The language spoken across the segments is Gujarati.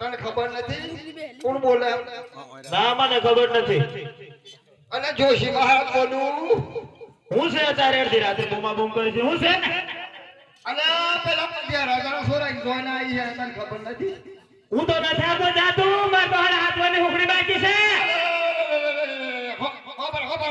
અને ખબર ખબર જોશી મહારાજ બોલું હું છે અત્યારે અડધી રાતે બૂમા છે અને પેલા પંડ્યા રાજાનો સોરાઈ જોઈને આવી છે તને ખબર નથી. હું તો નથી આવતો જાતું માર બહાર હાથવાની હુકડી બાકી છે ખબર ખબર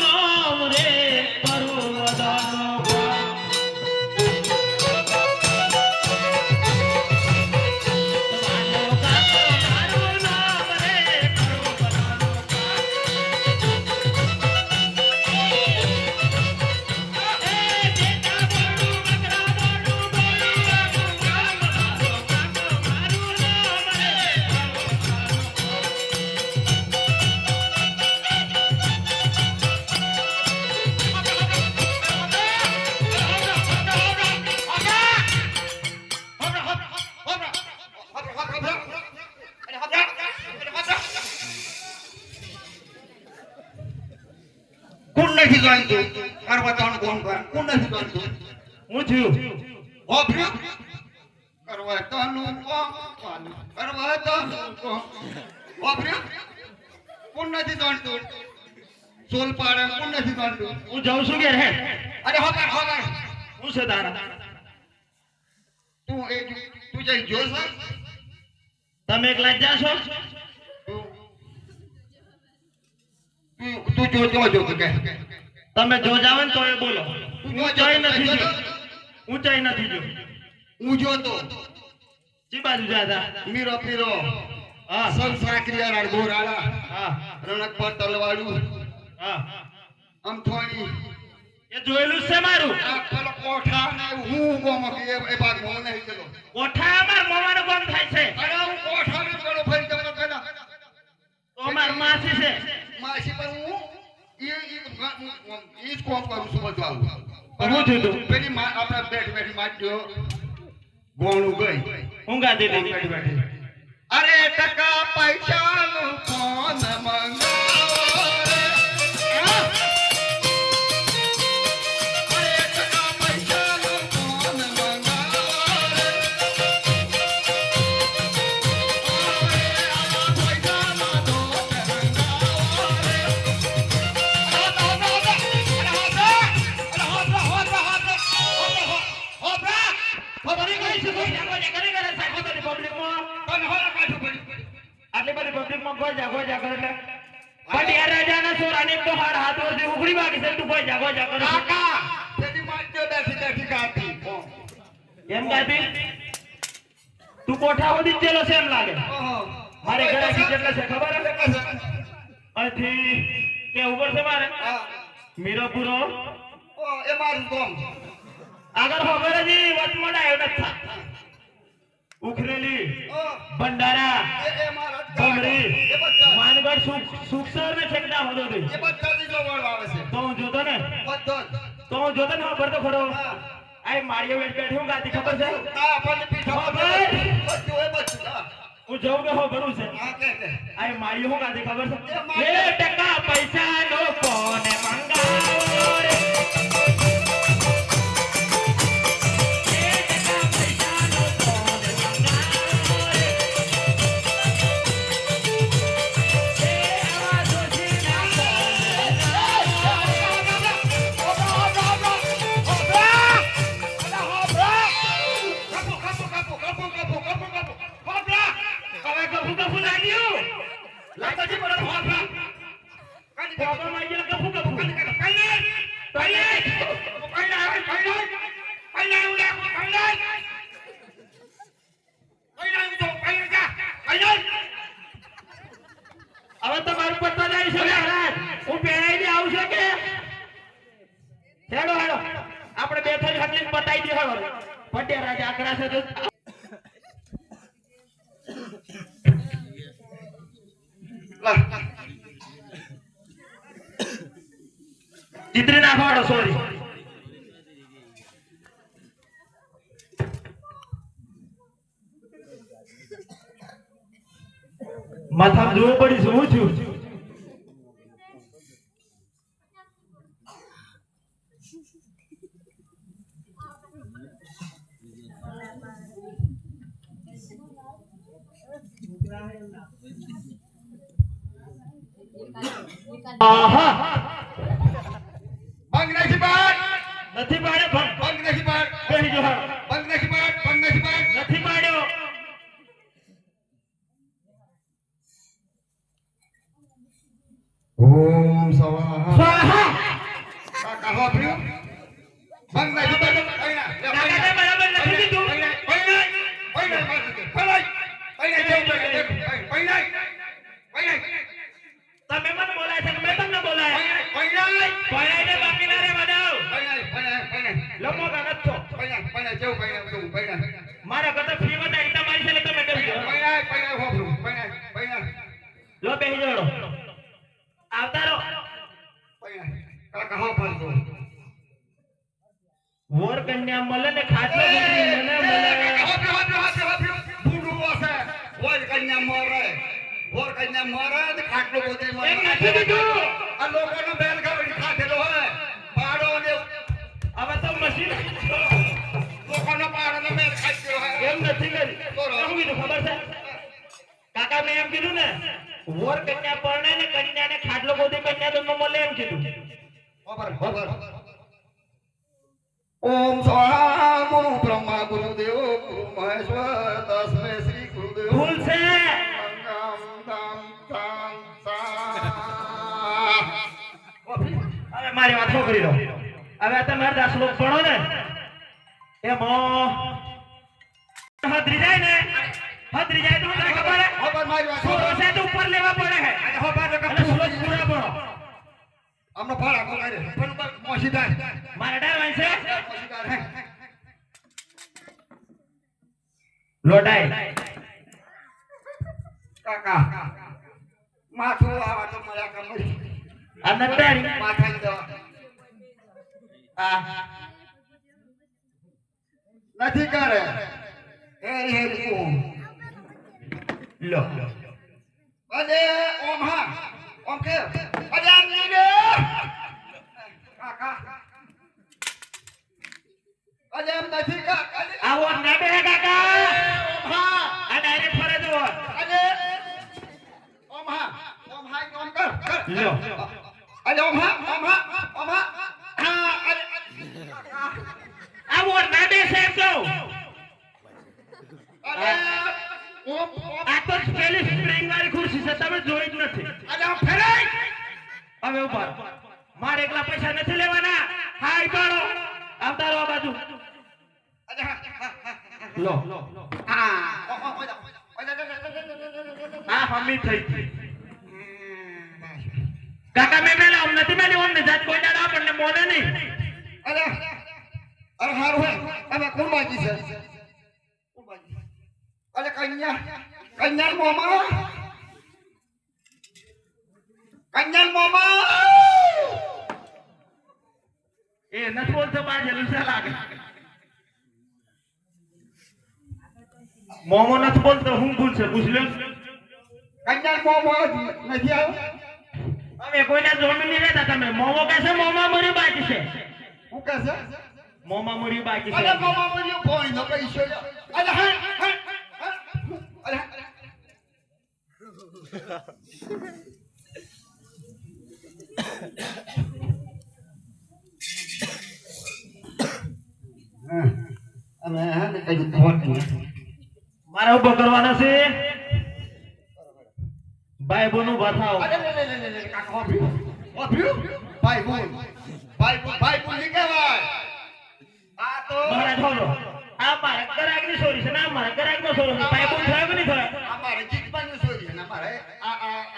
નથી જાણતું? કરવા ત્રણ કોણ? પાડે કોણ? જાણતું? હું અરે હોકર હોકર હું છે તારા? તું એ તું જઈ જો. તમે એકલા જ જાશો તું તું જો જો જો કે તમે જો જાવ ને તો એ બોલો ઊંચાઈ જો નથી જો જો. હું નથી જો. હું જોતો ચી બાજુ જાતા મીરો પીરો હા. સંસાક્રિયા રાડ ગોરાળા. હા. રણક પર તલવાડું. હા. આમ થોડી. એ જોયેલું છે મારું. પેલો કોઠા ને હું ગોમાં એ ભાગ મો નહીં ગયો કોઠા અમાર મોવાનો બંધ થાય છે. અરે હું કોઠા ને ગળો ફરી તમને પેલા તો માર માસી છે. હું ઈ જ કોમ કરું છું બધું આવું પેલી આપણે બેઠી બેઠી માટ્યો ગોણું ગઈ. અરે ટકા પૈસાનું કોણ જા સાહેબ પબ્લિકમાં તને હોરા કાઢું પડી. આટલી બધી પબ્લિકમાં કોઈ જાગો જાગો એટલે. પટિયા રાજાના સોરાની તો હાર હાથ વર્ષે ઉઘડી બાકી છે તું કોઈ જાગો જા કાકા તેની માથે બેઠી બેઠી ગાતી એમ ગાતી તું કોઠા સુધી જ છે એમ લાગે. મારે ઘરે કેટલા છે ખબર છે? અહીંથી કે ઉપર છે મારે? મીરાપુરો. એ મારું ગામ. આગળ ખબર હજી વચમાં નથી ઉખરેલી. ભંડારા. એ- એ. ભમરી માનગઢ સુખ સુખસર ને છેકડા હોતો એ બધાથી જો વળ આવે છે. તો હું જોતો ને? બધો તો હું જોતો ને ખબર તો ખરો. આ માળીઓ વેટ બેઠી હું ગાતી ખબર છે? આ આપણને પીઠો હા, બધું એ બધું, હું. જઉં કે હો ભરું છે. હા, કે, કે. આ માળીઓ હું ગાતી ખબર છે. બે ટકા પૈસા નો કોને મંગાવો રે. હેડો હેડો આપણે બે ત્રણ હટલી પટાઈ દે હેડો પટ્યા રાજા આકરા છે તો ચિત્રી નાખો હેડો સોરી માથા જોવું પડી શું છું. આહા. નથી પાડ. નથી પાડ. બેહી જો હા. નથી પાડ. નથી પાડ. નથી પાડ્યો. ઓમ પૈણા નથો પૈણા પૈણા જેવું પૈણા જેવું પૈણા. મારા કરતા ફી વધારી મારી છે તમે કરી દો પૈણા પૈણા હો પ્રિય પૈણા પૈણા. લો બેહી જોડો આવતા રહો પૈણા કાકા હો પાડતો વોર કન્યા મળે ને ખાટલો મને મળે. એમ નથી એમ નથી કરી. કીધું ખબર છે? કાકા મેં એમ કીધું ને વોર કન્યા પરણે ને કન્યાને ખાટલો ગોદી કન્યા તો મળે એમ કીધું. ઓમ ગુરુ બ્રહ્મા ગુરુદેવ ગુરુ મહેશ્વર તસ્મે શ્રી ગુરુદેવ. ભૂલ છે? મારી વાત કરી લો તમારે દસ શ્લોક ભણો ને. એમાં હદરી જાય ને હદરી જાય તો ખબર હે? મારી વાત તો ઉપર લેવા પડે હે. હો બાર એટલે શ્લોક પૂરા ભણો અમને બોલાય રે પણ પર મોશીદાર મારે વાય છે? મોશીદાર હે. લોટાઈ. કાકા માથું આવા તો મળ્યા કમ માથાની દવા. આ નથી કરે. હેરી હેરી ઓમ લો. અરે ઓમ હા. ઓમ કે. અરે આમ કાકા એમ નથી આવો ના બે કાકા. ઓમ હા આ ડાયરેક્ટ ફરે જો ઓમ. હા. ઓમ હા. ઓમ કર કર. લો અરે ઓમ હા ઓમ હા ઓમ હા હા અરે આવો ના બે સાહેબ કહો અરે ઓમ ઓમ આ તો પેલી સ્પ્રિંગ વાળી ખુરશી છે તમે જોઈ જ નથી. અરે આમ ફેરાય હવે ઊભા મારે એકલા પૈસા નથી લેવાના. હાય પાડો આમ તારો આ બાજુ. હા હા હા લો. હા. હમી થઈ ગઈ. કાકા મેં મેલા આમ નથી મેલી ઓમ ને જાત કોઈ દાડા આપણને મોને નહીં. અરે અરે હારું હે હવે કુરબાજી છે. કુરબાજી અરે કન્યા. કન્યા મોમા કન્યા મોમા એ નથી બોલતો બાર જલુસા લાગે મોમો નથી બોલતો હું ભૂલ છે પૂછ લે કન્યા મોમો નથી આવ અમે કોઈના જોમી નહીં રહેતા તમે મોમો કહેશે મોમા મરી બાકી છે હું કહે છે મોમા મરી બાકી અરે છે મોમા મરી કોઈ ન પૈસો અરે હા હા અરે અમે હા ને કઈ ખોટ નહીં મારે ઊભો કરવાના છે. ભાઈ બોનું હોભ્યું ભાઈ બોલ. ભાઈ બોલ ભાઈ બોલની આ તો મારા છોડો આ મારા છોરી છે ને આ મારા ગરાગનો છોરો છે. ભાઈ બોન થયો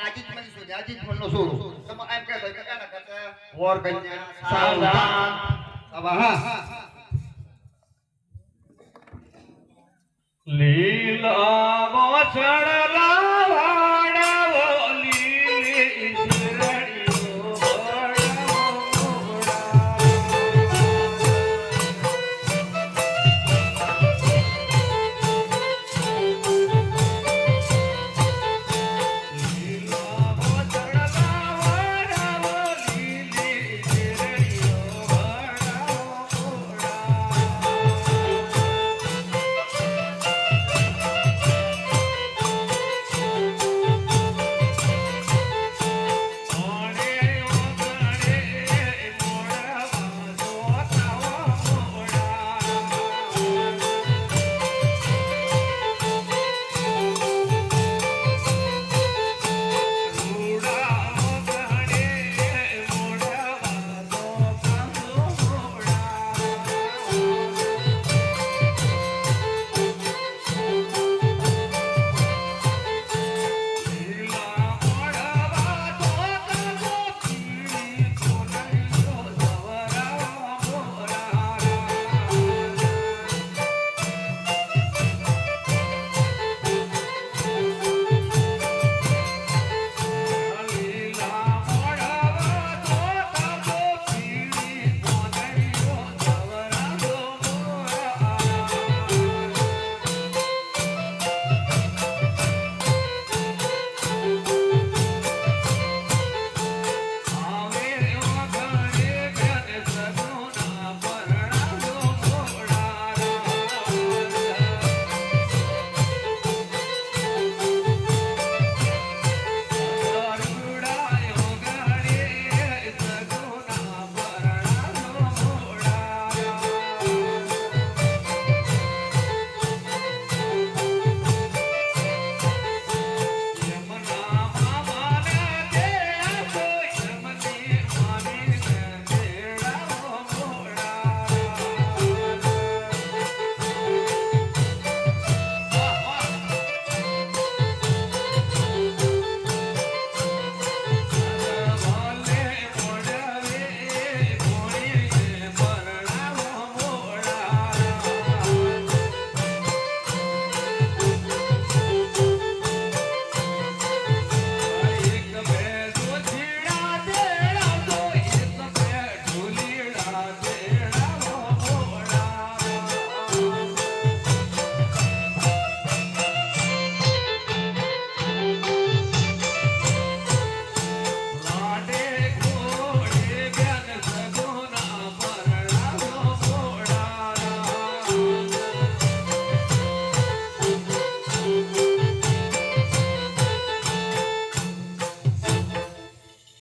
આજી મને શું આજી મનનો શું તમે એમ કહેતો કે કાના કરતા? વોર કન્યા સાવધાન સવા હા. લીલા વસણ